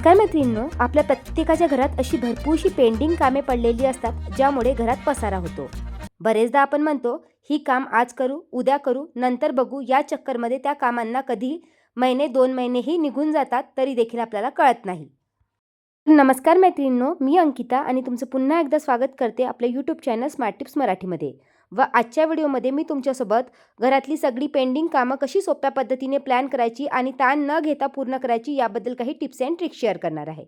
नमस्कार मैत्रिणींनो आपल्या प्रत्येकाच्या घरात अशी भरपूरशी पेंडिंग कामे पडलेली असतात ज्यामुळे घरात पसारा होतो. बरेचदा आपण म्हणतो ही काम आज करू उद्या करू नंतर बघू. या चक्करमध्ये त्या कामांना कधी महिने दोन महिनेही निघून जातात तरी देखील आपल्याला कळत नाही. नमस्कार मैत्रिणींनो मी अंकिता आणि तुमचं पुन्हा एकदा स्वागत करते आपल्या यूट्यूब चॅनल स्मार्ट टिप्स मराठीमध्ये. व आजच्या व्हिडिओमध्ये मी तुमच्यासोबत घरातली सगळी पेंडिंग कामं कशी सोप्या पद्धतीने प्लॅन करायची आणि ताण न घेता पूर्ण करायची याबद्दल काही टिप्स अँड ट्रिक्स शेअर करणार आहे.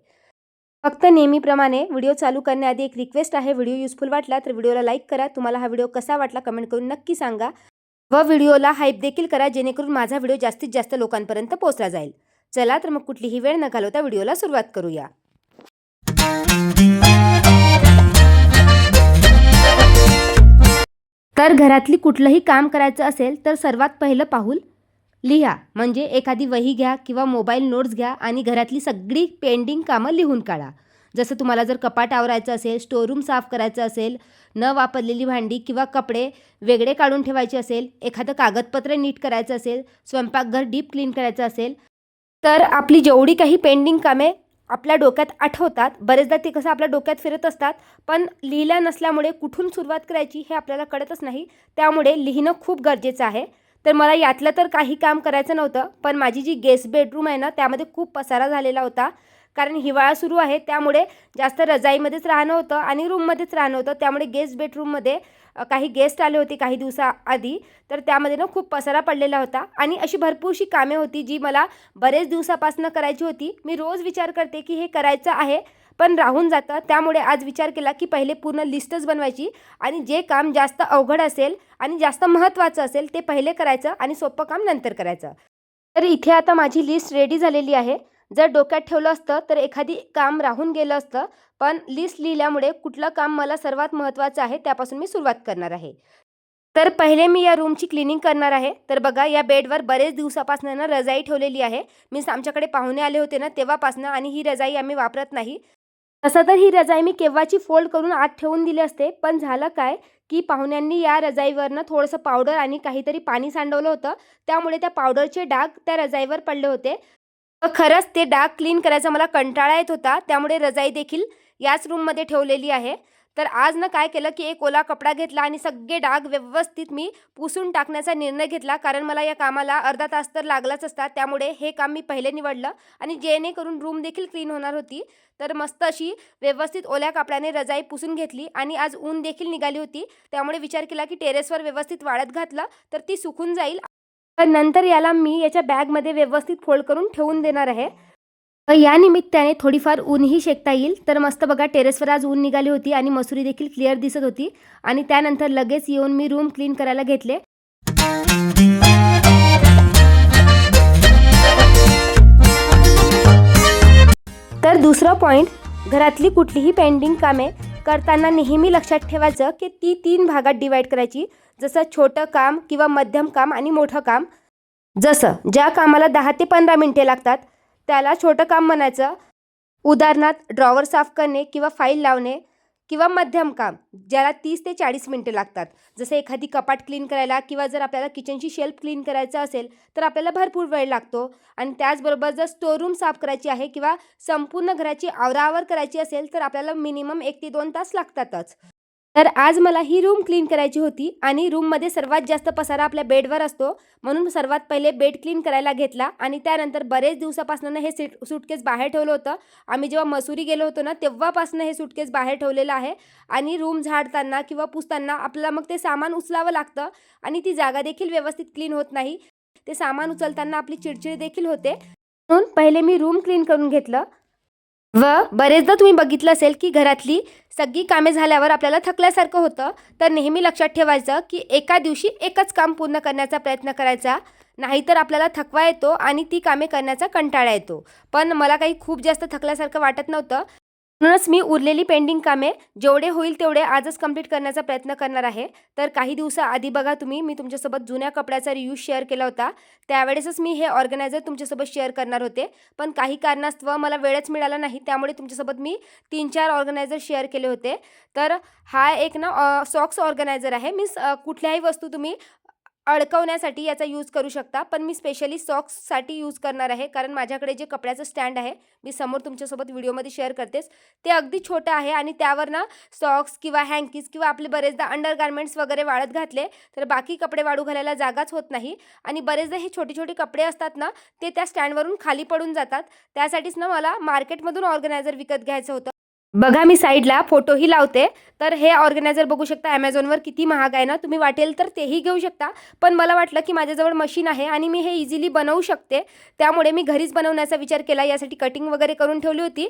फक्त नेहमीप्रमाणे व्हिडिओ चालू करण्याआधी एक रिक्वेस्ट आहे व्हिडिओ युजफुल वाटला तर व्हिडिओला लाईक करा तुम्हाला हा व्हिडिओ कसा वाटला कमेंट करून नक्की सांगा व व्हिडिओला हाईप देखील करा जेणेकरून माझा व्हिडिओ जास्तीत जास्त लोकांपर्यंत पोहोचला जाईल. चला तर मग कुठलीही वेळ न घालवता व्हिडिओला सुरुवात करूया. तर घरातली कुठलंही काम करायचं असेल तर सर्वात पहिलं पाहूल लिहा. म्हणजे एखादी वही घ्या किंवा मोबाईल नोट्स घ्या आणि घरातली सगळी पेंडिंग कामं लिहून काढा. जसं तुम्हाला जर कपाट आवरायचं असेल स्टोरूम साफ करायचं असेल न वापरलेली भांडी किंवा कपडे वेगळे काढून ठेवायचे असेल एखादं कागदपत्र नीट करायचं असेल स्वयंपाकघर डीप क्लीन करायचं असेल तर आपली जेवढी काही पेंडिंग कामे आपल्या डोक्यात आठवतात. बरेचदा ते कसं आपल्या डोक्यात फिरत असतात पण लिहिल्या नसल्यामुळे कुठून सुरुवात करायची हे आपल्याला कळतच नाही. त्यामुळे लिहिणं खूप गरजेचं आहे. तर मला यातलं तर काही काम करायचं नव्हतं पण माझी जी गेस्ट बेडरूम आहे ना त्यामध्ये खूप पसारा झालेला होता. कारण हिवाळा सुरू आहे त्यामुळे जास्त रजाईमध्येच राहणं होतं आणि रूममध्येच राहणं होतं. त्यामुळे गेस्ट बेडरूममध्ये काही गेस्ट आले होते काही दिवसाआधी तर त्यामध्ये ना खूप पसारा पडलेला होता आणि अशी भरपूरशी कामे होती जी मला बरेच दिवसापासून करायची होती. मी रोज विचार करते की हे करायचं आहे पण राहून जातं. त्यामुळे आज विचार केला की पहिले पूर्ण लिस्टच बनवायची आणि जे काम जास्त अवघड असेल आणि जास्त महत्त्वाचं असेल ते पहिले करायचं आणि सोपं काम नंतर करायचं. तर इथे आता माझी लिस्ट रेडी झालेली आहे. जर डोक्यात ठेवलं असतं तर एखादी काम राहून गेलं असतं पण लिस्ट लिहिल्यामुळे कुठलं काम मला सर्वात महत्त्वाचं आहे त्यापासून मी सुरुवात करणार आहे. तर पहिले मी या रूमची क्लिनिंग करणार आहे. तर बघा या बेडवर बरेच दिवसापासून ना रजाई ठेवलेली आहे. मी आमच्याकडे पाहुणे आले होते ना तेव्हापासून आणि ही रजाई आम्ही वापरत नाही. तसं तर ही रजाई मी केव्हाची फोल्ड करून आत ठेवून दिली असते पण झालं काय की पाहुण्यांनी या रजाईवरनं थोडंसं पावडर आणि काहीतरी पाणी सांडवलं होतं. त्यामुळे त्या पावडरचे डाग त्या रजाईवर पडले होते. खरंच ते डाग क्लीन करायचा मला कंटाळा येत होता त्यामुळे रजाई देखील याच रूममध्ये ठेवलेली आहे. तर आज ना काय केलं की एक ओला कपडा घेतला आणि सगळे डाग व्यवस्थित मी पुसून टाकण्याचा निर्णय घेतला. कारण मला या कामाला अर्धा तास तर लागलाच असता त्यामुळे हे काम मी पहिले निवडलं आणि जेणेकरून रूम देखील क्लीन होणार होती. तर मस्त अशी व्यवस्थित ओल्या कापडाने रजाई पुसून घेतली आणि आज ऊन देखील निघाली होती. त्यामुळे विचार केला की टेरेसवर व्यवस्थित वाळत घातलं तर ती सुकून जाईल. तर नंतर याला मी याच्या बॅगमध्ये व्यवस्थित फोल्ड करून ठेवून देणार आहे. तर या निमित्ताने थोडीफार ऊनही शेकता येईल. तर मस्त बघा टेरेसवर आज ऊन निघाली होती आणि मसुरी देखील क्लिअर दिसत होती. आणि त्यानंतर लगेच येऊन मी रूम क्लीन करायला घेतले. तर दुसरं पॉईंट घरातली कुठलीही पेंडिंग कामे करताना नेहमी लक्षात ठेवायचं की ती तीन भागात डिवाईड करायची. जसं छोटं काम किंवा मध्यम काम आणि मोठं काम. जसं ज्या कामाला दहा ते पंधरा मिनटे लागतात त्याला छोटं काम म्हणायचं. उदाहरणार्थ ड्रॉवर साफ करणे किंवा फाईल लावणे किंवा मध्यम काम ज्याला तीस ते चाळीस मिनटे लागतात. जसं एखादी कपाट क्लीन करायला किंवा जर आपल्याला किचनची शेल्फ क्लीन करायचं असेल तर आपल्याला भरपूर वेळ लागतो. आणि त्याचबरोबर जर स्टोरूम साफ करायची आहे किंवा संपूर्ण घराची आवरावर करायची असेल तर आपल्याला मिनिमम एक ते दोन तास लागतातच. तर आज मला ही रूम क्लीन करायची होती आणि रूममध्ये सर्वात जास्त पसारा आपल्या बेडवर असतो. म्हणून सर्वात पहिले बेड क्लीन करायला घेतला आणि त्यानंतर बरेच दिवसापासून हे सीट सुटकेस बाहेर ठेवलं होतं. आम्ही जेव्हा मसुरी गेलो होतो ना तेव्हापासून हे सुटकेस बाहेर ठेवलेलं आहे. आणि रूम झाडताना किंवा पुसताना आपल्याला मग ते सामान उचलावं लागतं आणि ती जागा देखील व्यवस्थित क्लीन होत नाही. ते सामान उचलताना आपली चिडचिड देखील होते. म्हणून पहिले मी रूम क्लीन करून घेतलं. व बरेचदा तुम्ही बघितलं असेल की घरातली सगळी कामे झाल्यावर आपल्याला थकल्यासारखं होतं. तर नेहमी लक्षात ठेवायचं की एका दिवशी एकच काम पूर्ण करण्याचा प्रयत्न करायचा. नाहीतर आपल्याला थकवा येतो आणि ती कामे करण्याचा कंटाळा येतो. पण मला काही खूप जास्त थकल्यासारखं वाटत नव्हतं. म्हणूनच मी उरलेली पेंडिंग कामे जेवढे होईल तेवढे आजच कंप्लीट करण्याचा प्रयत्न करणार आहे. तर काही दिवसाआधी बघा तुम्ही मी तुमच्यासोबत जुन्या कपड्याचा रियूज शेअर केला होता. त्यावेळेसच मी हे ऑर्गनायझर तुमच्यासोबत शेअर करणार होते. पण काही कारणास्तव मला वेळच मिळाला नाही त्यामुळे तुमच्यासोबत मी तीन चार ऑर्गनायझर शेअर केले होते. तर हा एक ना सॉक्स ऑर्गनायझर आहे. मीन्स कुठल्याही वस्तू तुम्ही अडकवण्यासाठी याचा यूज करू शकता. पण मी स्पेशली सॉक्ससाठी यूज करणार आहे. कारण माझ्याकडे जे कपड्याचं स्टँड आहे मी समोर तुमच्यासोबत व्हिडिओमध्ये शेअर करतेच. ते अगदी छोटं आहे आणि त्यावर ना सॉक्स किंवा हँकीज किंवा आपले बरेचदा अंडरगार्मेंट्स वगैरे वाळत घातले तर बाकी कपडे वाळू घालायला जागाच होत नाही. आणि बरेचदा हे छोटे छोटे कपडे असतात ना ते त्या स्टँडवरून खाली पडून जातात. त्यासाठीच ना मला मार्केटमधून ऑर्गनायझर विकत घ्यायचं होतं. बघा मी साईडला फोटोही लावते. तर हे ऑर्गनायझर बघू शकता ॲमेझॉनवर किती महाग आहे ना तुम्ही वाटेल तर तेही घेऊ शकता. पण मला वाटलं की माझ्याजवळ मशीन आहे आणि मी हे इझिली बनवू शकते. त्यामुळे मी घरीच बनवण्याचा विचार केला यासाठी कटिंग वगैरे करून ठेवली होती.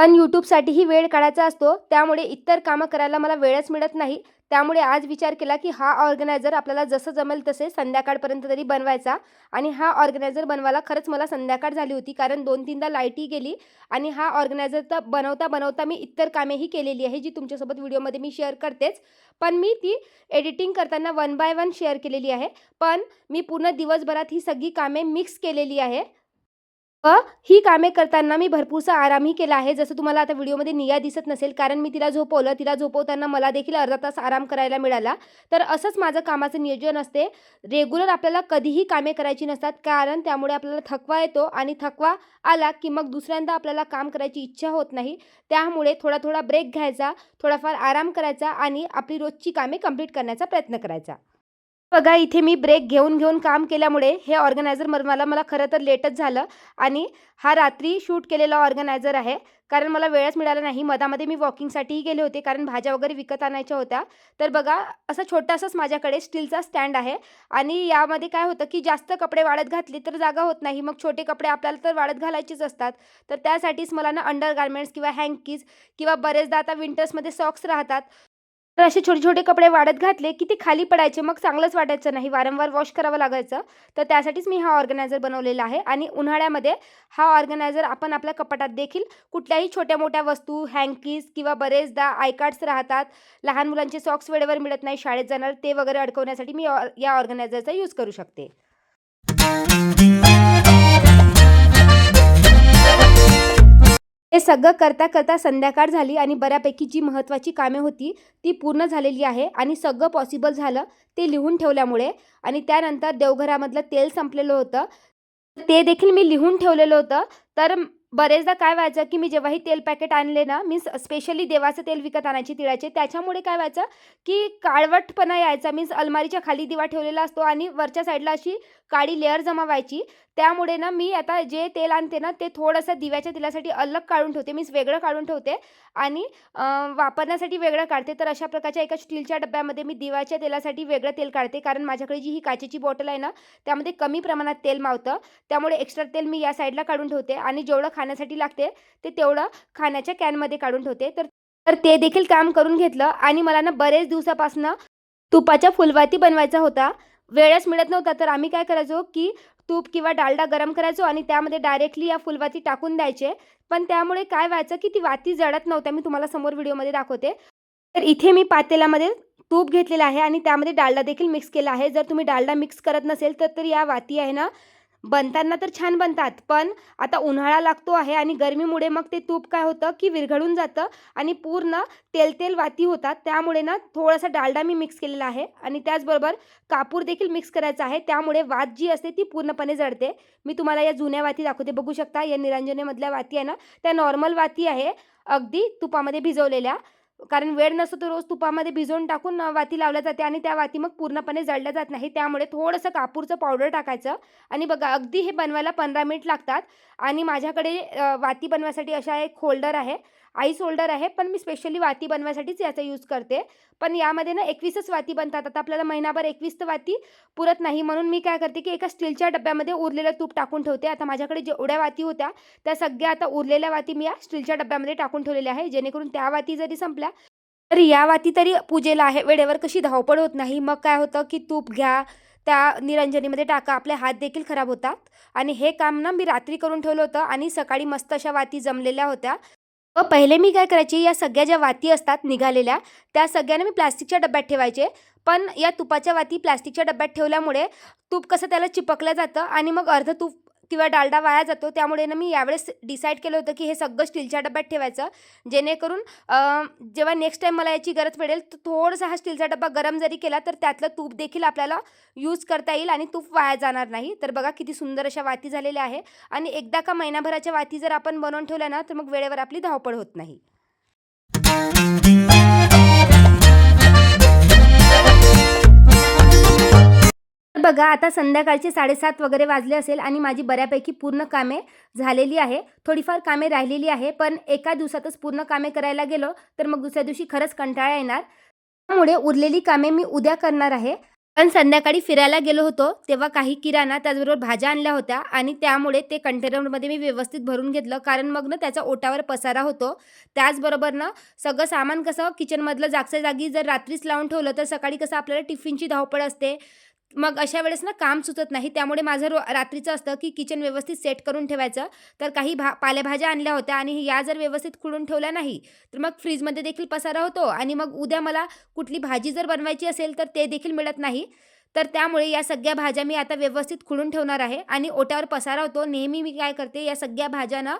पण यूट्यूबसाठीही वेळ काढायचा असतो त्यामुळे इतर कामं करायला मला वेळच मिळत नाही. त्यामुळे आज विचार केला की हा ऑर्गनायझर आपल्याला जसं जमेल तसे संध्याकाळपर्यंत तरी बनवायचा. आणि हा ऑर्गनायझर बनवायला खरंच मला संध्याकाळ झाली होती कारण दोन तीनदा लाईटही गेली. आणि हा ऑर्गनायझर तर बनवता बनवता मी इतर कामेही केलेली आहे जी तुमच्यासोबत व्हिडिओमध्ये मी शेअर करतेच. पण मी ती एडिटिंग करताना वन बाय वन शेअर केलेली आहे. पण मी पूर्ण दिवसभरात ही सगळी कामे मिक्स केलेली आहे. व ही कामे करताना मी भरपूरसा आरामही केला आहे. जसं तुम्हाला आता व्हिडिओमध्ये निया दिसत नसेल कारण मी तिला झोपवलं. तिला झोपवताना मला देखील अर्धा तास आराम करायला मिळाला. तर असंच माझं कामाचं नियोजन असते. रेग्युलर आपल्याला कधीही कामे करायची नसतात कारण त्यामुळे आपल्याला थकवा येतो आणि थकवा आला की मग दुसऱ्यांदा आपल्याला काम करायची इच्छा होत नाही. त्यामुळे थोडा थोडा ब्रेक घ्यायचा थोडाफार आराम करायचा आणि आपली रोजची कामे कंप्लीट करण्याचा प्रयत्न करायचा. बघा इथे मी ब्रेक घेऊन घेऊन काम केल्यामुळे हे ऑर्गनायझर मला मला खरं तर लेटच झालं आणि हा रात्री शूट केलेला ऑर्गनायझर आहे. कारण मला वेळच मिळाला नाही. मधामध्ये मी वॉकिंगसाठीही गेले होते कारण भाज्या वगैरे विकत आणायच्या होत्या. तर बघा असं छोटासाच माझ्याकडे स्टीलचा स्टँड आहे आणि यामध्ये काय होतं की जास्त कपडे वाढत घातले तर जागा होत नाही. मग छोटे कपडे आपल्याला तर वाढत घालायचेच असतात. तर त्यासाठीच मला ना अंडर गार्मेंट्स किंवा हँकीज किंवा बरेचदा आता विंटर्समध्ये सॉक्स राहतात. तर असे छोटे छोटे कपडे वाढत घातले की ते खाली पडायचे मग चांगलंच वाटायचं नाही. वारंवार वॉश करावं लागायचं. तर त्यासाठीच मी हा ऑर्गनायझर बनवलेला आहे आणि उन्हाळ्यामध्ये हा ऑर्गनायझर आपण आपल्या कपाटात देखील कुठल्याही छोट्या मोठ्या वस्तू हँकीज किंवा बरेचदा आयकार्ड्स राहतात. लहान मुलांचे सॉक्स वेळेवर मिळत नाही शाळेत जाणार ते वगैरे अडकवण्यासाठी मी या ऑर्गनायझरचा यूज करू शकते. हे सगळं करता करता संध्याकाळ झाली आणि बऱ्यापैकी जी महत्त्वाची कामे होती ती पूर्ण झालेली आहे आणि सगळं पॉसिबल झालं ते लिहून ठेवल्यामुळे. आणि त्यानंतर देवघरामधलं तेल संपलेलं होतं. ते देखील मी लिहून ठेवलेलं होतं. तर बरेचदा काय व्हायचं की मी जेव्हाही तेल पॅकेट आणले ना मी स्पेशली देवाचं तेल विकत आणायचे तिळाचे. त्याच्यामुळे काय व्हायचं की काळवटपणा यायचा. मीन्स अलमारीच्या खाली दिवा ठेवलेला असतो आणि वरच्या साईडला अशी काळी लेअर जमा व्हायची त्यामुळे ना मी आता जे तेल आणते ना ते थोडंसं दिव्याच्या तेलासाठी अलग काढून ठेवते. मीन्स वेगळं काढून ठेवते आणि वापरण्यासाठी वेगळं काढते. तर अशा प्रकारच्या एका स्टीलच्या डब्यामध्ये मी दिव्याच्या तेलासाठी वेगळं तेल काढते. कारण माझ्याकडे जी ही काचेची बॉटल आहे ना त्यामध्ये कमी प्रमाणात तेल मावतं. त्यामुळे एक्स्ट्रा तेल मी या साईडला काढून ठेवते आणि जेवढं खाण्यासाठी लागते ते तेवढं खाण्याच्या कॅनमध्ये काढून ठेवते. तर तर ते देखील काम करून घेतलं आणि मला ना बरेच दिवसापासून तुपाच्या फुलवाती बनवायचा होता. वेळच मिळत नव्हता. तर आम्ही काय करायचो की तूप किंवा डालडा गरम करायचो आणि त्यामध्ये डायरेक्टली या फुलवाती टाकून द्यायचे. पण त्यामुळे काय व्हायचं की ती वाती जळत नव्हत्या. मी तुम्हाला समोर व्हिडिओमध्ये दाखवते. तर इथे मी पातेल्यामध्ये तूप घेतलेलं आहे आणि त्यामध्ये डालडा देखील मिक्स केला आहे. जर तुम्ही डालडा मिक्स करत नसेल तर तर या वाती आहे ना बनताना तर छान बनतात पण आता उन्हाळा लागतो आहे आणि गरमीमुळे मग ते तूप काय होतं की विरघळून जातं आणि पूर्ण तेलतेल वाती होतात. त्यामुळे ना थोडासा डालडा मी मिक्स केलेला आहे आणि त्याचबरोबर कापूर देखील मिक्स करायचा आहे. त्यामुळे वात जी असते ती पूर्णपणे जळते. मी तुम्हाला या जुन्या वाती दाखवते. बघू शकता या निरंजनेमधल्या वाती आहे ना त्या नॉर्मल वाती आहे. अगदी तुपामध्ये भिजवलेल्या. कारण वेळ नसतो तर रोज तुपामध्ये भिजवून टाकून वाती लावल्या जाते आणि त्या वाती मग पूर्णपणे जळल्या जात नाही त्यामुळे थोडंसं कापूरचं पावडर टाकायचं आणि बघा अगदी हे बनवायला पंधरा मिनिट लागतात आणि माझ्याकडे वाती बनवायसाठी अशा एक होल्डर आहे. आईस होल्डर आहे पण मी स्पेशली वाती बनवायसाठीच याचा यूज करते. पण यामध्ये ना एकवीसच वाती बनतात. आता आपल्याला महिनाभर एकवीस तर वाती पुरत नाही. म्हणून मी काय करते की एका स्टीलच्या डब्यामध्ये उरलेलं तूप टाकून ठेवते. आता माझ्याकडे जेवढ्या वाती होत्या त्या सगळ्या आता उरलेल्या वाती मी या स्टीलच्या डब्यामध्ये टाकून ठेवलेल्या आहे. जेणेकरून त्या वाती जरी संपल्या तर या वाती तरी पूजेला आहे. वेळेवर कशी धावपळ होत नाही. मग काय होतं की तूप घ्या त्या निरंजनीमध्ये टाका. आपले हात देखील खराब होतात. आणि हे काम ना मी रात्री करून ठेवलं होतं. आणि सकाळी मस्त अशा वाती जमलेल्या होत्या. व पहिले मी काय करायची या सगळ्या ज्या वाती असतात निघालेल्या त्या सगळ्यांना मी प्लास्टिकच्या डब्यात ठेवायचे. पण या तुपाच्या वाती प्लास्टिकच्या डब्यात ठेवल्यामुळे तूप कसं त्याला चिपकलं जातं आणि मग अर्ध तूप किंवा डालडा वाया जातो त्यामुळे ना मी यावेळेस डिसाईड केलं होतं की हे सगळं स्टीलच्या डब्यात ठेवायचं. जेणेकरून जेव्हा नेक्स्ट टाईम मला याची गरज पडेल तर थोडासा हा स्टीलचा डब्बा गरम जरी केला तर त्यातलं तूप देखील आपल्याला यूज करता येईल आणि तूप वाया जाणार नाही. तर बघा किती सुंदर अशा वाती झालेल्या आहे आणि एकदा का महिनाभराच्या वाती जर आपण बनवून ठेवल्या ना तर मग वेळेवर आपली धावपळ होत नाही. बघा आता संध्याकाळचे साडेसात वगैरे वाजले असेल आणि माझी बऱ्यापैकी पूर्ण कामे झालेली आहे. थोडीफार कामे राहिलेली आहे पण एका दिवसातच पूर्ण कामे करायला गेलो तर मग दुसऱ्या दिवशी खरंच कंटाळा येणार. त्यामुळे उरलेली कामे मी उद्या करणार आहे. पण संध्याकाळी फिरायला गेलो होतो तेव्हा काही किराणा त्याचबरोबर भाज्या आणल्या होत्या आणि त्यामुळे ते कंटेनरमध्ये मी व्यवस्थित भरून घेतलं. कारण मग ना त्याचा ओटावर पसारा होतो. त्याचबरोबर ना सगळं सामान कसं किचनमधलं जागच्या जागी जर रात्रीच लावून ठेवलं तर सकाळी कसं आपल्याला टिफिनची धावपळ असते. मग अशा वेळेस ना काम सुचत नाही. त्यामुळे माझं रो रात्रीचं असतं की किचन व्यवस्थित सेट करून ठेवायचं. तर काही भा पालेभाज्या आणल्या होत्या आणि या जर व्यवस्थित खुडून ठेवल्या नाही तर मग फ्रीजमध्ये देखील पसारा होतो आणि मग उद्या मला कुठली भाजी जर बनवायची असेल तर ते देखील मिळत नाही. तर त्यामुळे या सगळ्या भाज्या मी आता व्यवस्थित खुडून ठेवणार आहे आणि ओट्यावर पसारा होतो. नेहमी मी काय करते या सगळ्या भाज्यांना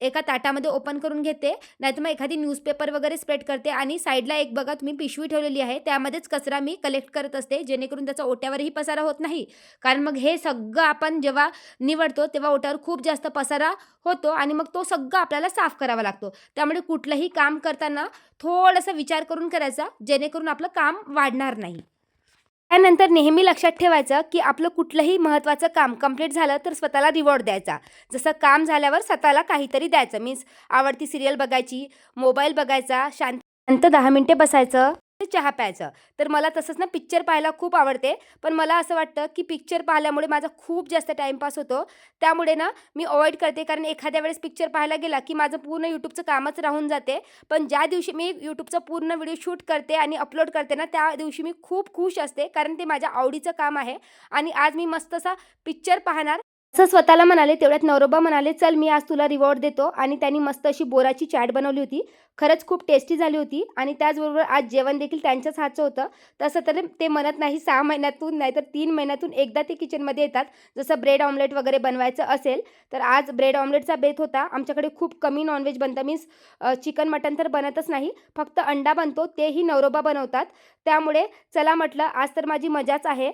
एका ताटामध्ये ओपन करून घेते. नाहीतर मग एखादी न्यूजपेपर वगैरे स्प्रेड करते आणि साईडला एक बघा तुम्ही पिशवी ठेवलेली आहे त्यामध्येच कचरा मी कलेक्ट करत असते. जेणेकरून त्याचा ओट्यावरही पसारा होत नाही. कारण मग हे सगळं आपण जेव्हा निवडतो तेव्हा ओट्यावर खूप जास्त पसारा होतो आणि मग तो सगळं आपल्याला साफ करावा लागतो. त्यामुळे कुठलंही काम करताना थोडासा विचार करून करायचा जेणेकरून आपलं काम वाढणार नाही. त्यानंतर नेहमी लक्षात ठेवायचं की आपलं कुठलंही महत्त्वाचं काम कंप्लीट झालं तर स्वतःला रिवॉर्ड द्यायचा. जसं काम झाल्यावर स्वतःला काहीतरी द्यायचं. मीन्स आवडती सिरियल बघायची मोबाईल बघायचा शांत दहा मिनटे बसायचं. चहा प्यायचं. तर मला तसंच ना पिक्चर पाहायला खूप आवडते. पण मला असं वाटतं की पिक्चर पाहिल्यामुळे माझा खूप जास्त टाईमपास होतो. त्यामुळे ना मी अवॉइड करते. कारण एखाद्या वेळेस पिक्चर पाहायला गेला की माझं पूर्ण यूट्यूबचं कामच राहून जाते. पण ज्या दिवशी मी यूट्यूबचा पूर्ण व्हिडिओ शूट करते आणि अपलोड करते ना त्या दिवशी मी खूप खुश असते. कारण ते माझ्या आवडीचं काम आहे. आणि आज मी मस्त असा पिक्चर पाहणार. असं स्वतःला म्हणाले तेवढ्यात नवरोबा म्हणाले चल मी आज तुला रिवॉर्ड देतो. आणि त्यांनी मस्त अशी बोराची चॅट बनवली होती. खरंच खूप टेस्टी झाली होती. आणि त्याचबरोबर आज जेवण देखील त्यांच्याच हातचं होतं. तसं तर ते म्हणत नाही सहा महिन्यातून नाहीतर तीन महिन्यातून एकदा ते किचनमध्ये येतात. जसं ब्रेड ऑमलेट वगैरे बनवायचं असेल तर आज ब्रेड ऑमलेटचा बेत होता. आमच्याकडे खूप कमी नॉनव्हेज बनतं. मीन्स चिकन मटन तर बनतच नाही. फक्त अंडा बनतो तेही नवरोबा बनवतात. त्यामुळे चला म्हटलं आज तर माझी मजाच आहे.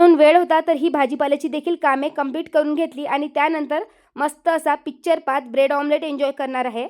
म्हणून वेळ होता तर ही भाजीपाल्याची देखील कामे कंप्लीट करून घेतली आणि त्यानंतर मस्त असा पिक्चर पात ब्रेड ऑमलेट एन्जॉय करणार आहे.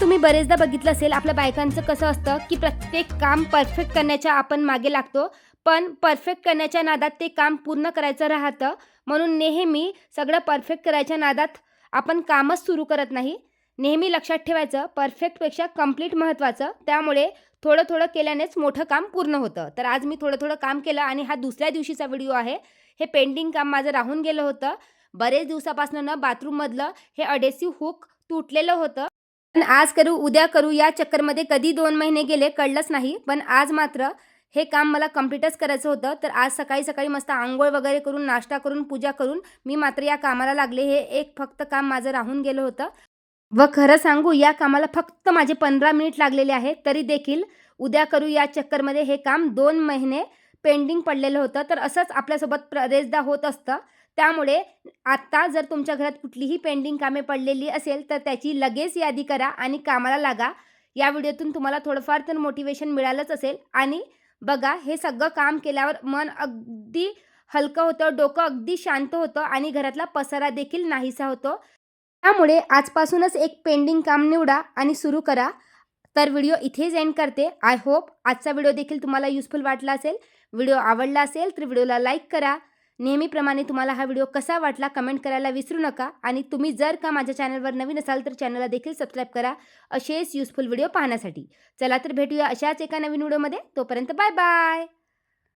तुम्ही बरेचदा बघितलं असेल आपल्या बायकांचं कसं असतं की प्रत्येक काम परफेक्ट करण्याच्या आपण मागे लागतो पण परफेक्ट करण्याच्या नादात ते काम पूर्ण करायचं राहतं म्हणून नेहमी सगळं परफेक्ट करायच्या नादात आपण कामच सुरू करत नाही. नेहमी लक्षात ठेवायचं परफेक्टपेक्षा कंप्लीट महत्त्वाचं त्यामुळे थोडं थोडं केल्यानेच मोठं काम पूर्ण होतं. तर आज मी थोडं थोडं काम केलं आणि हा दुसऱ्या दिवशीचा व्हिडिओ आहे. हे पेंडिंग काम माझं राहून गेलं होतं. बरेच दिवसापासून ना बाथरूममधलं हे अडेसिव्ह हुक तुटलेलं होतं. पण आज करू उद्या करू या चक्करमध्ये कधी दोन महिने गेले कळलंच नाही. पण आज मात्र हे काम मला कम्प्लीटच करायचं होतं. तर आज सकाळी सकाळी मस्त आंघोळ वगैरे करून नाश्ता करून पूजा करून मी मात्र या कामाला लागले. हे एक फक्त काम माझं राहून गेलं होतं. व खरं सांगू या कामाला फक्त माझे पंधरा मिनिट लागलेले आहे तरी देखील उद्या करू या चक्करमध्ये हे काम. दोन महिने पेंडिंग पडलेलं होतं तर असंच आपल्यासोबत बरेचदा होत असतं. त्यामुळे आत्ता जर तुमच्या घरात कुठलीही पेंडिंग कामे पडलेली असेल तर त्याची लगेच यादी करा आणि कामाला लागा. या व्हिडिओतून तुम्हाला थोडंफार तर मोटिवेशन मिळालंच असेल. आणि बघा हे सगळं काम केल्यावर मन अगदी हलकं होतं डोकं अगदी शांत होतं आणि घरातला पसारा देखील नाहीसा होतो. त्यामुळे आजपासूनच एक पेंडिंग काम निवडा आणि सुरू करा. तर व्हिडिओ इथेच एंड करते. आय होप आजचा व्हिडिओ देखील तुम्हाला युजफुल वाटला असेल. व्हिडिओ आवडला असेल तर व्हिडिओला लाईक करा. नेहमीप्रमाणे तुम्हाला हा व्हिडिओ कसा वाटला कमेंट करायला विसरू नका. आणि तुम्ही जर का माझ्या चॅनलवर नवीन असाल तर चॅनलला देखील सबस्क्राईब करा. असेच युजफुल व्हिडिओ पाहण्यासाठी. चला तर भेटूया अशाच एका नवीन व्हिडिओमध्ये. तोपर्यंत बाय बाय